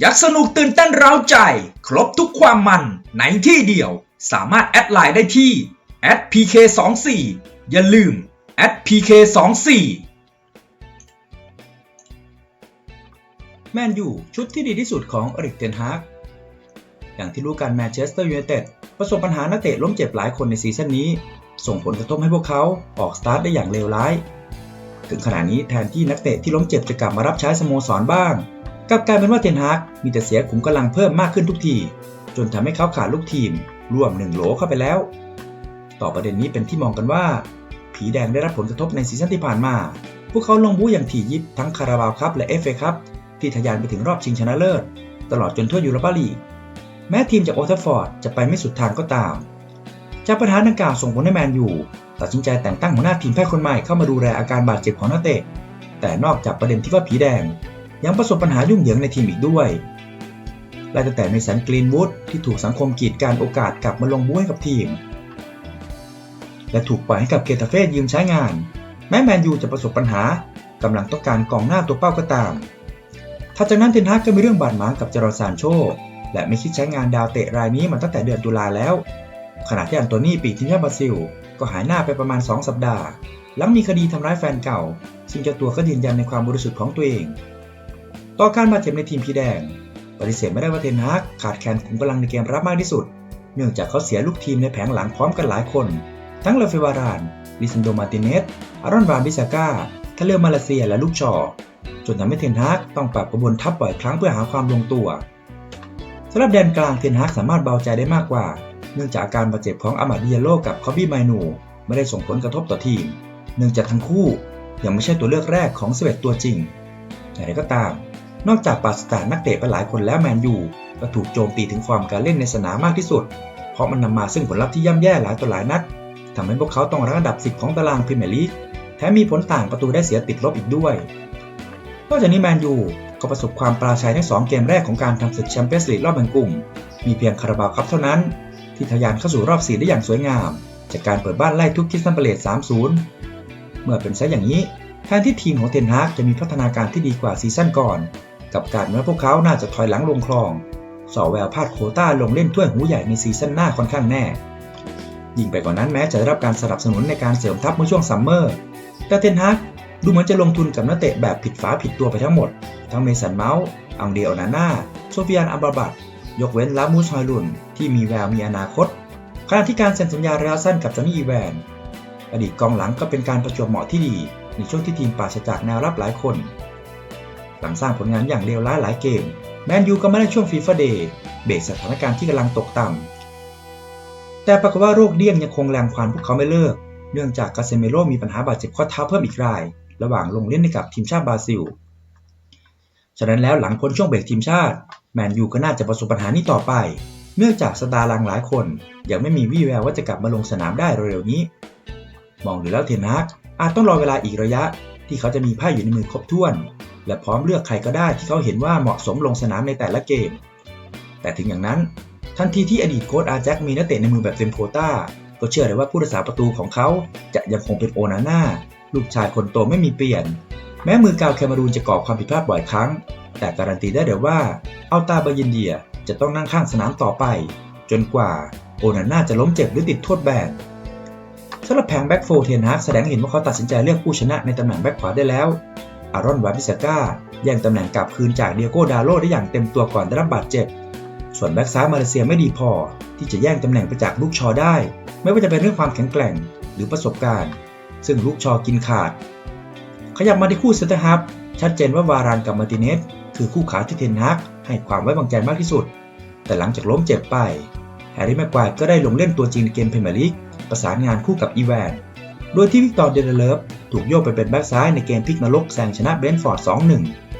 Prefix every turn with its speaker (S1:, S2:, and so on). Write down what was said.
S1: ยักสนุกตื่นเต้นเร้าใจ ครบทุกความมันในที่เดียว สามารถแอดไลน์ได้ที่ @pk24 อย่าลืม @pk24 แมนยูชุดที่ดีที่สุดของอริกเทนฮากอย่างที่รู้กันแมนเชสเตอร์ยูไนเต็ดประสบปัญหานักเตะล้มเจ็บหลายคนในซีซั่นนี้ ส่งผลกระทบให้พวกเขาออกสตาร์ทได้อย่างเลวร้าย ถึงขณะนี้แทนที่นักเตะที่ล้มเจ็บจะกลับมารับใช้สโมสรบ้าง กลับกลายเป็นว่าเทนฮากมีแต่เสียขุมกำลังเพิ่มมากขึ้นทุกที จนทำให้เขาขาดลูกทีมร่วมหนึ่งโหลเข้าไปแล้ว ต่อประเด็นนี้เป็นที่มองกันว่า ผีแดงได้รับผลกระทบในซีซั่นที่ผ่านมา พวกเขาลงบู๊อย่างถี่ยิบทั้งคาราบาวครับและเอฟเอคัพที่ทะยานไปถึงรอบชิงชนะเลิศ ตลอดจนทั่วยูโรปาลีกแม้ทีมจากโอทัฟฟอร์ดจะไปไม่สุดทางก็ตาม จากปัญหาดังกล่าวส่งผลให้แมนยูตัดสินใจแต่งตั้งหัวหน้าทีมแพทย์คนใหม่เข้ามาดูแลอาการบาดเจ็บของนักเตะแต่นอกจากประเด็นที่ว่าผีแดง ยังประสบปัญหายุ่งเหยิงในทีมอีกด้วยและตั้งแต่ในสันกรีนวูดที่ถูกสังคมกีดการโอกาสกลับมาลงบู๊ให้กับทีม และถูกปล่อยให้กับเกตาเฟ่ยืมใช้งาน แม้แมนยูจะประสบปัญหากำลังต้องการกองหน้าตัวเป้าก็ตามถัดจากนั้นเทนฮากก็มีเรื่องบาดหมางกับจารอนซานโช และไม่คิดใช้งานดาวเตะรายนี้มาตั้งแต่เดือนตุลาแล้ว ขณะที่อันโตนี่ปีทีมชาติบราซิล ก็หายหน้าไปประมาณ 2 สัปดาห์ หลังมีคดีทำร้ายแฟนเก่า ซึ่งเจ้าตัวก็ยืนยันในความบริสุทธิ์ของตัวเอง ต่อการบาดเจ็บในทีมพีแดง ปฏิเสธไม่ได้ว่าเทนฮากขาดแคลนขุมกำลังในเกมรับมากที่สุด เนื่องจากเขาเสียลูกทีมในแผงหลังพร้อมกันหลายคน ทั้งเลเฟวารานลิซันโดมาติเนสอารอนวานบิซาก้าทาเลอร์มาเลเซียและลูกชอจนทำให้เทนฮากต้องปรับกระบวนทัพบ่อยครั้งเพื่อหาความลงตัวสำหรับแดนกลางเทนฮากสามารถเบาใจได้มากกว่า เนื่องจากการบาดเจ็บของอามาดิยาโลกับคอบบี้ไมนูไม่ได้ส่งผลกระทบต่อทีม เนื่องจากทั้งคู่ยังไม่ใช่ตัวเลือกแรกของ11ตัวจริงอย่างไรก็ตาม นอกจากปราศจากนักเตะไปหลายคนแล้วแมนยูก็ถูกโจมตีถึงความการเล่นในสนามมากที่สุด เพราะมันนำมาซึ่งผลลัพธ์ที่ย่ำแย่หลายต่อหลายนัดทำให้พวกเขาต้องรั้งอันดับ 10 ของตารางพรีเมียร์ลีกแถมมีผลต่างประตูได้เสียติดลบอีกด้วย นอกจากนี้แมนยูก็ประสบความปราชัยทั้ง 2 เกมแรกของการทำศึกแชมเปี้ยนส์ลีกรอบแบ่งกลุ่ม มีเพียงคาราบาวคัพเท่านั้น ที่ทะยานเข้าสู่รอบ 4 ได้อย่างสวยงาม จากการเปิดบ้านไล่ทุกคิสตันเปเลต3-0 เมื่อเป็นเช่นอย่างนี้แทนที่ทีมของเทนฮากจะมีพัฒนาการที่ดีกว่าซีซั่นก่อน กับการเมื่อพวกเขาน่าจะถอยหลังลงคลองสอแววพลาดโคต้าลงเล่นถ้วยหูใหญ่ในซีซั่นหน้าค่อนข้างแน่ ยิ่งไปกว่านั้นแม้จะได้รับการสนับสนุนในการเสริมทัพเมื่อช่วงซัมเมอร์ แต่เทนฮากดูเหมือนจะลงทุนกับนักเตะแบบผิดฝาผิดตัวไปทั้งหมด ทั้งเมสันเมาส์อังเดลนาน่าโซฟิยานอัมบาบัตยกเว้นลามูสฮอยลุน ที่มีแววมีอนาคต ขณะที่การเซ็นสัญญาระยะสั้นกับจอห์นนี่อีแวน อดีตกองหลังก็เป็นการประจวบเหมาะที่ดี ในช่วงที่ทีมปราศจากแนวรับหลายคน หลังสร้างผลงานอย่างเลวร้ายหลายเกม แมนยูก็ไม่ได้ช่วงฟีฟ่าเดย์เบรกสถานการณ์ที่กำลังตกต่ำ แต่ปรากฏว่าโรคเดี้ยงยังคงแรงควานพวกเขาไม่เลิก เนื่องจากกาเซเมโรมีปัญหาบาดเจ็บข้อเท้าเพิ่มอีกราย ระหว่างลงเล่นให้กับทีมชาติบราซิล ฉะนั้นแล้วหลังพ้นช่วงเบรกทีมชาติ แมนยูก็น่าจะประสบปัญหานี้ต่อไป เนื่องจากสตาร์ลังหลายคนยังไม่มีวี่แววว่าจะกลับมาลงสนามได้เร็วๆนี้ มองดูแล้วเทนฮากอาจต้องรอเวลาอีกระยะที่เขาจะมีไพ่อยู่ในมือครบถ้วน และพร้อมเลือกใครก็ได้ที่เขาเห็นว่าเหมาะสมลงสนามในแต่ละเกม แต่ถึงอย่างนั้น ทันทีที่อดีตโค้ชอาแจ็คมีนักเตะในมือแบบเต็มโคต้า ก็เชื่อเลยว่าผู้รักษาประตูของเขาจะยังคงเป็นโอนาน่าลูกชายคนโตไม่มีเปลี่ยน แม้มือกาวแคมารูนจะก่อความผิดพลาดบ่อยครั้ง แต่การันตีได้เดี๋ยวว่าอัลตาบอร์ยินเดียจะต้องนั่งข้างสนามต่อไป จนกว่าโอนาน่าจะล้มเจ็บหรือติดโทษแบนสำหรับแผงแบ็กโฟเทนฮากแสดงเห็นว่าเขาตัดสินใจเลือกผู้ชนะในตำแหน่งแบ็กขวาได้แล้ว อารอนวาบิสก้าแย่งตำแหน่งกลับคืนจากเดียโกดาโลได้อย่างเต็มตัวก่อนได้รับบาดเจ็บ ส่วนแบ็กซ้ายมาเลเซียไม่ดีพอ ที่จะแย่งตำแหน่งไปจากลูกชอได้ ไม่ว่าจะเป็นเรื่องความแข็งแกร่งหรือประสบการณ์ ซึ่งลูกชอกินขาด ขยับมาที่คู่เซนเตอร์ฮับชัดเจนว่าวารานกับมาติเนสคือคู่ขาที่เทนฮักให้ความไว้วางใจมากที่สุด แต่หลังจากล้มเจ็บไปแฮร์รี่แม็กควายก็ได้ลงเล่นตัวจริงในเกมพรเมียร์ลีกประสานงานคู่กับอีแวน โดยที่วิกตอร์เดลเลฟ ถูกโยกไปเป็นแบ็กซ้ายในเกมพลิกนรกแซงชนะเบรนท์ฟอร์ด 2-1